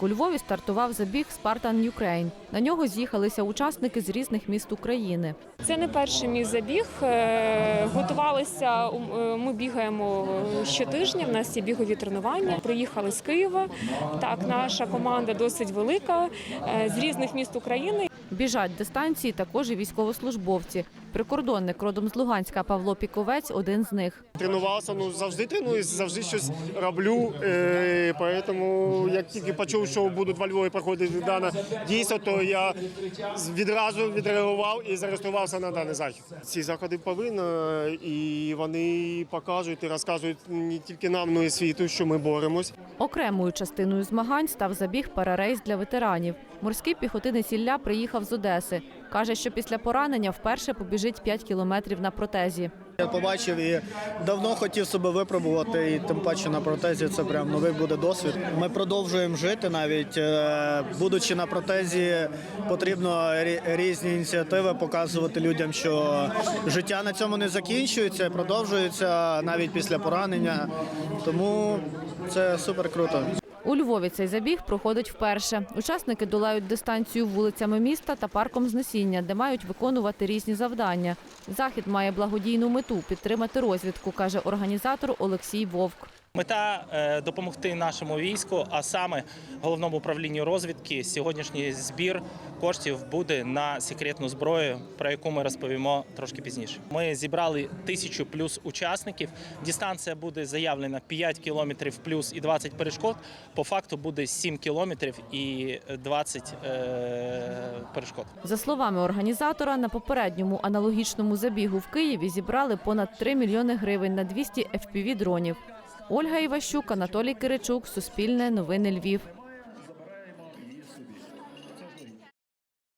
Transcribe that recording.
у Львові стартував забіг Спартан Юкрейн. На нього з'їхалися учасники з різних міст України. Це не перший мій забіг. Е, Готувалися. е, Ми бігаємо щотижня. В нас є бігові тренування. Приїхали з Києва. Так, наша команда досить велика е, з різних міст України. Біжать дистанції також і військовослужбовці. Прикордонник родом з Луганська Павло Піковець один з них. Тренувався, ну завжди тренуюсь, завжди щось роблю. Е, поэтому як тільки почув, що будуть во Львові проходити дане дійство, то я відразу відреагував і зареєструвався на даний захід. Ці заходи повинні, і вони покажуть і розказують не тільки нам, але й світу, що ми боремось. Окремою частиною змагань став забіг парарейс для ветеранів. Морський піхотинець Ілля приїхав з Одеси. Каже, що після поранення вперше побіжить 5 кілометрів на протезі. Я побачив і давно хотів себе випробувати, і тим паче на протезі це прям новий буде досвід. Ми продовжуємо жити навіть е, будучи на протезі, потрібно різні ініціативи показувати людям, що життя на цьому не закінчується, продовжується навіть після поранення. Тому це супер круто. У Львові цей забіг проходить вперше. Учасники долають дистанцію вулицями міста та парком знесіння, де мають виконувати різні завдання. Захід має благодійну мету підтримати розвідку, каже організатор Олексій Вовк. Мета е, допомогти нашому війську, а саме головному управлінню розвідки. Сьогоднішній збір коштів буде на секретну зброю, про яку ми розповімо трошки пізніше. Ми зібрали тисячу плюс учасників. Дистанція буде заявлена 5 кілометрів плюс і 20 перешкод. По факту буде 7 кілометрів і 20 е, перешкод. За словами організатора, на попередньому аналогічному забігу в Києві зібрали понад 3 мільйони гривень на 200 FPV-дронів. Ольга Іващук, Анатолій Киричук, Суспільне, Новини Львів.